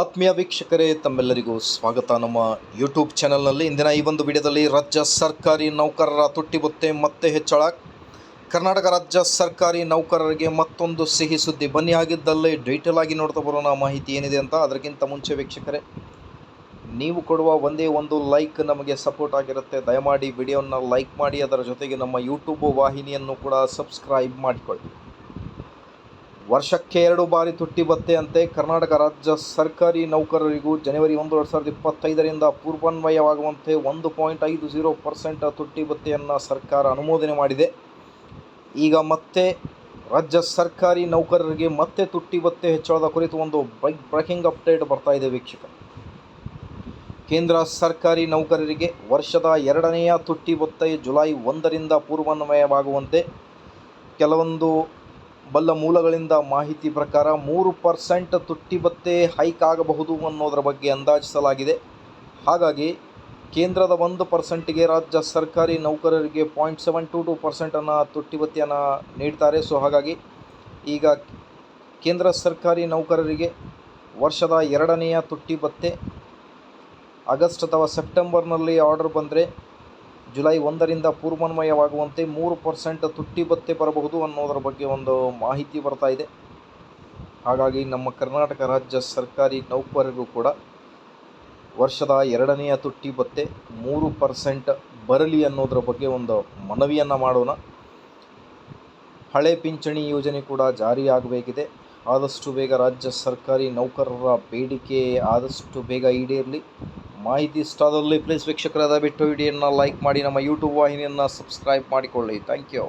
ಆತ್ಮೀಯ ವೀಕ್ಷಕರೇ, ತಮ್ಮೆಲ್ಲರಿಗೂ ಸ್ವಾಗತ. ನಮ್ಮ ಯೂಟ್ಯೂಬ್ ಚಾನಲ್ನಲ್ಲಿ ಇಂದಿನ ಈ ಒಂದು ವಿಡಿಯೋದಲ್ಲಿ ರಾಜ್ಯ ಸರ್ಕಾರಿ ನೌಕರರ ತುಟ್ಟಿ ಬುತ್ತೆ ಮತ್ತೆ ಹೆಚ್ಚಳ. ಕರ್ನಾಟಕ ರಾಜ್ಯ ಸರ್ಕಾರಿ ನೌಕರರಿಗೆ ಮತ್ತೊಂದು ಸಿಹಿ ಸುದ್ದಿ. ಬನ್ನಿ ಆಗಿದ್ದಲ್ಲಿ ಡೀಟೇಲ್ ಆಗಿ ನೋಡ್ತಾ ಬರೋಣ. ಮಾಹಿತಿ ಏನಿದೆ ಅಂತ ಅದಕ್ಕಿಂತ ಮುಂಚೆ ವೀಕ್ಷಕರೇ, ನೀವು ಕೊಡುವ ಒಂದೇ ಒಂದು ಲೈಕ್ ನಮಗೆ ಸಪೋರ್ಟ್ ಆಗಿರುತ್ತೆ. ದಯಮಾಡಿ ವಿಡಿಯೋನ ಲೈಕ್ ಮಾಡಿ, ಅದರ ಜೊತೆಗೆ ನಮ್ಮ ಯೂಟ್ಯೂಬ್ ವಾಹಿನಿಯನ್ನು ಕೂಡ ಸಬ್ಸ್ಕ್ರೈಬ್ ಮಾಡಿಕೊಳ್ಳಿ. ವರ್ಷಕ್ಕೆ ಎರಡು ಬಾರಿ ತುಟ್ಟಿ ಭತ್ತೆ ಅಂತೆ ಕರ್ನಾಟಕ ರಾಜ್ಯ ಸರ್ಕಾರಿ ನೌಕರರಿಗೂ ಜನವರಿ ಒಂದು, ಎರಡು ಸಾವಿರದ ಇಪ್ಪತ್ತೈದರಿಂದ ಪೂರ್ವಾನ್ವಯವಾಗುವಂತೆ ಒಂದು ಪಾಯಿಂಟ್ ಐದು ಜೀರೋ ಪರ್ಸೆಂಟ್ ತುಟ್ಟಿ ಭತ್ತೆಯನ್ನು ಸರ್ಕಾರ ಅನುಮೋದನೆ ಮಾಡಿದೆ. ಈಗ ಮತ್ತೆ ರಾಜ್ಯ ಸರ್ಕಾರಿ ನೌಕರರಿಗೆ ಮತ್ತೆ ತುಟ್ಟಿ ಭತ್ತೆ ಹೆಚ್ಚಳದ ಕುರಿತು ಒಂದು ಬೈಕ್ ಬ್ರೇಕಿಂಗ್ ಅಪ್ಡೇಟ್ ಬರ್ತಾ ಇದೆ ವೀಕ್ಷಕ. ಕೇಂದ್ರ ಸರ್ಕಾರಿ ನೌಕರರಿಗೆ ವರ್ಷದ ಎರಡನೆಯ ತುಟ್ಟಿ ಭತ್ತೆ ಜುಲೈ ಒಂದರಿಂದ ಪೂರ್ವಾನ್ವಯವಾಗುವಂತೆ ಕೆಲವೊಂದು ಬಲ್ಲ ಮೂಲಗಳಿಂದ ಮಾಹಿತಿ ಪ್ರಕಾರ ಮೂರು ಪರ್ಸೆಂಟ್ ತುಟ್ಟಿ ಭತ್ತೆ ಹೈಕ್ ಆಗಬಹುದು ಅನ್ನೋದರ ಬಗ್ಗೆ ಅಂದಾಜಿಸಲಾಗಿದೆ. ಹಾಗಾಗಿ ಕೇಂದ್ರದ ಒಂದು ಪರ್ಸೆಂಟಿಗೆ ರಾಜ್ಯ ಸರ್ಕಾರಿ ನೌಕರರಿಗೆ ಪಾಯಿಂಟ್ ಸೆವೆನ್ ಟು ಟು ಪರ್ಸೆಂಟನ್ನು ತುಟ್ಟಿ ಭತ್ಯೆಯನ್ನು ನೀಡ್ತಾರೆ. ಸೊ ಹಾಗಾಗಿ ಈಗ ಕೇಂದ್ರ ಸರ್ಕಾರಿ ನೌಕರರಿಗೆ ವರ್ಷದ ಎರಡನೆಯ ತುಟ್ಟಿ ಭತ್ತೆ ಆಗಸ್ಟ್ ಅಥವಾ ಸೆಪ್ಟೆಂಬರ್ನಲ್ಲಿ ಆರ್ಡರ್ ಬಂದರೆ ಜುಲೈ ಒಂದರಿಂದ ಪೂರ್ವಾನ್ವಯವಾಗುವಂತೆ ಮೂರು ಪರ್ಸೆಂಟ್ ತುಟ್ಟಿ ಭತ್ತೆ ಬರಬಹುದು ಅನ್ನೋದರ ಬಗ್ಗೆ ಒಂದು ಮಾಹಿತಿ ಬರ್ತಾ ಇದೆ. ಹಾಗಾಗಿ ನಮ್ಮ ಕರ್ನಾಟಕ ರಾಜ್ಯ ಸರ್ಕಾರಿ ನೌಕರರಿಗೂ ಕೂಡ ವರ್ಷದ ಎರಡನೆಯ ತುಟ್ಟಿ ಭತ್ತೆ ಮೂರು ಪರ್ಸೆಂಟ್ ಬರಲಿ ಅನ್ನೋದರ ಬಗ್ಗೆ ಒಂದು ಮನವಿಯನ್ನು ಮಾಡೋಣ. ಹಳೆ ಪಿಂಚಣಿ ಯೋಜನೆ ಕೂಡ ಜಾರಿಯಾಗಬೇಕಿದೆ. ಆದಷ್ಟು ಬೇಗ ರಾಜ್ಯ ಸರ್ಕಾರಿ ನೌಕರರ ಬೇಡಿಕೆ ಆದಷ್ಟು ಬೇಗ ಈಡೇರಲಿ. ಮಾಹಿತಿ ಇಷ್ಟ ಆದಲ್ಲಿ ಪ್ಲೀಸ್ ವೀಕ್ಷಕರಾದ ಬಿಟ್ಟು ವಿಡಿಯೋನ ಲೈಕ್ ಮಾಡಿ, ನಮ್ಮ ಯೂಟ್ಯೂಬ್ ವಾಹಿನಿಯನ್ನು ಸಬ್ಸ್ಕ್ರೈಬ್ ಮಾಡಿಕೊಳ್ಳಿ. Thank you